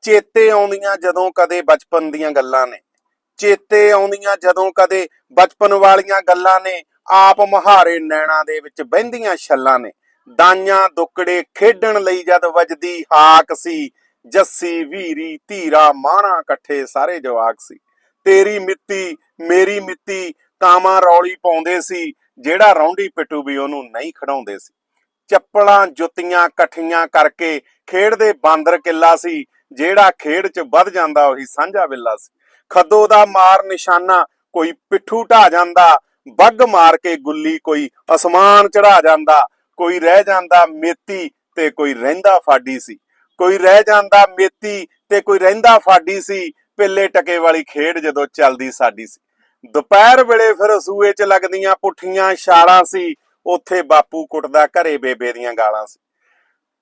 ਚੇਤੇ ਆਉਂਦੀਆਂ ਜਦੋਂ ਕਦੇ ਬਚਪਨ ਦੀਆਂ ਗੱਲਾਂ ਨੇ। ਚੇਤੇ ਆਉਂਦੀਆਂ ਜਦੋਂ ਕਦੇ ਬਚਪਨ ਵਾਲੀਆਂ ਗੱਲਾਂ ਨੇ। ਆਪ ਮਹਾਰੇ ਨੈਣਾ ਦੇ ਵਿੱਚ ਬਹਿੰਦੀਆਂ ਛੱਲਾਂ ਨੇ। ਦਾਈਆਂ ਦੁੱਕੜੇ ਖੇਡਣ ਲਈ ਜਦ ਵੱਜਦੀ ਹਾਕ ਸੀ, ਜੱਸੀ, ਵੀਰੀ, ਧੀਰਾ, ਮਾਣਾ ਇਕੱਠੇ ਸਾਰੇ ਜਵਾਕ ਸੀ। ਤੇਰੀ ਮਿੱਤੀ, ਮੇਰੀ ਮਿੱਤੀ, ਕਾਵਾਂ ਰੌਲੀ ਪਾਉਂਦੇ ਸੀ, ਜਿਹੜਾ ਰੌਂਡੀ ਪਿੱਟੂ ਵੀ ਉਹਨੂੰ ਨਹੀਂ ਖੜਾਉਂਦੇ ਸੀ। ਚੱਪਲਾਂ ਜੁੱਤੀਆਂ ਇਕੱਠੀਆਂ ਕਰਕੇ ਖੇਡਦੇ ਬਾਂਦਰ ਕਿੱਲਾ ਸੀ ਜਿਹੜਾ ਖੇਡ 'ਚ ਵੱਧ ਜਾਂਦਾ ਉਹੀ ਸਾਂਝਾ ਬਿੱਲਾ ਸੀ। ਖੱਦੋ ਦਾ ਮਾਰ ਨਿਸ਼ਾਨਾ ਕੋਈ ਪਿੱਠੂ ਢਾ ਜਾਂਦਾ, ਬੱਗ ਮਾਰ ਕੇ ਗੁੱਲੀ ਕੋਈ ਅਸਮਾਨ ਚੜਾ ਜਾਂਦਾ, ਕੋਈ ਰਹਿ ਜਾਂਦਾ ਮੇਤੀ ਤੇ ਕੋਈ ਰਹਿੰਦਾ ਫਾਡੀ ਸੀ। ਕੋਈ ਰਹਿ ਜਾਂਦਾ ਮੇਤੀ ਤੇ ਕੋਈ ਰਹਿੰਦਾ ਫਾਡੀ ਸੀ, ਪੇਲੇ ਟਕੇ ਵਾਲੀ ਖੇਡ ਜਦੋਂ ਚੱਲਦੀ ਸਾਡੀ ਸੀ। ਦੁਪਹਿਰ ਵੇਲੇ ਫਿਰ ਸੂਏ 'ਚ ਲੱਗਦੀਆਂ ਪੁੱਠੀਆਂ ਛਾਲਾਂ ਸੀ, ਉੱਥੇ ਬਾਪੂ ਕੁੱਟਦਾ ਘਰੇ ਬੇਬੇ ਦੀਆਂ ਗਾਲਾਂ ਸੀ।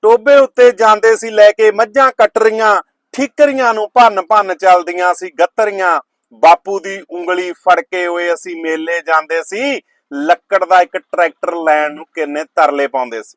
ਟੋਬੇ ਉੱਤੇ ਜਾਂਦੇ ਸੀ ਲੈ ਕੇ ਮੱਝਾਂ ਕਟਰੀਆਂ ਠੀਕਰੀਆਂ ਨੂੰ ਭੰਨ ਭੰਨ ਚੱਲਦੀਆਂ ਸੀ ਗੱਤਰੀਆਂ। ਬਾਪੂ ਦੀ ਉਂਗਲੀ ਫੜ ਕੇ ਹੋਏ ਅਸੀਂ ਮੇਲੇ ਜਾਂਦੇ ਸੀ, ਲੱਕੜ ਦਾ ਇੱਕ ਟਰੈਕਟਰ ਲੈਣ ਨੂੰ ਕਿੰਨੇ ਤਰਲੇ ਪਾਉਂਦੇ ਸੀ।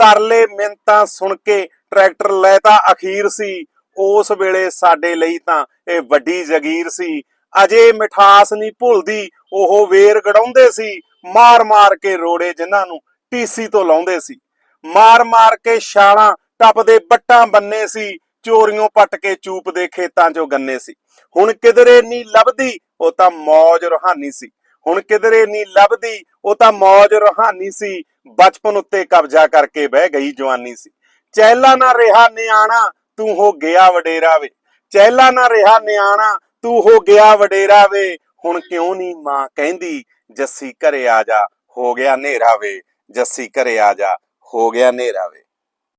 ਤਰਲੇ ਮਿੰਤਾਂ ਸੁਣ ਕੇ ਟਰੈਕਟਰ ਲੈ ਤਾਂ ਅਖੀਰ ਸੀ, ਉਸ ਵੇਲੇ ਸਾਡੇ ਲਈ ਤਾਂ ਇਹ ਵੱਡੀ ਜ਼ਗੀਰ ਸੀ। ਅਜੇ ਮਿਠਾਸ ਨਹੀਂ ਭੁੱਲਦੀ, ਉਹ ਵੇਰ ਗੜਾਉਂਦੇ ਸੀ ਮਾਰ ਮਾਰ ਕੇ ਰੋੜੇ ਜਿਨ੍ਹਾਂ ਨੂੰ ਟੀਸੀ ਤੋਂ ਲਾਉਂਦੇ ਸੀ। ਮਾਰ ਮਾਰ ਕੇ ਛਾਲਾਂ ਟੱਪਦੇ ਬੱਟਾਂ ਬੰਨੇ ਸੀ ਚੋਰੀਆਂ ਪੱਟ ਕੇ ਚੂਪ ਦੇ ਖੇਤਾਂ 'ਚੋਂ ਗੰਨੇ ਸੀ। ਹੁਣ ਕਿਧਰੇ ਨਹੀਂ ਲੱਭਦੀ, ਉਹ ਤਾਂ ਮੌਜ ਰੋਹਾਨੀ ਸੀ। ਹੁਣ ਕਿਧਰੇ ਨਹੀਂ ਲੱਭਦੀ, ਉਹ ਤਾਂ ਮੌਜ ਰੋਹਾਨੀ ਸੀ। ਬਚਪਨ ਉੱਤੇ ਕਬਜ਼ਾ ਕਰਕੇ ਬਹਿ ਗਈ ਜਵਾਨੀ ਸੀ। ਚਹਿਲਾ ਨਾ ਰਿਹਾ ਨਿਆਣਾ, ਤੂੰ ਹੋ ਗਿਆ ਵਡੇਰਾ ਵੇ। ਚਹਿਲਾ ਨਾ ਰਿਹਾ ਨਿਆਣਾ, ਤੂੰ ਹੋ ਗਿਆ ਵਡੇਰਾ ਵੇ। ਹੁਣ ਕਿਉਂ ਨਹੀਂ ਮਾਂ ਕਹਿੰਦੀ, ਜੱਸੀ ਘਰੇ ਆ ਜਾ, ਹੋ ਗਿਆ ਹਨੇਰਾ ਵੇ। ਜੱਸੀ ਘਰੇ ਆ ਜਾ ਹੋ ਗਿਆ ਹਨੇਰਾ ਵੇ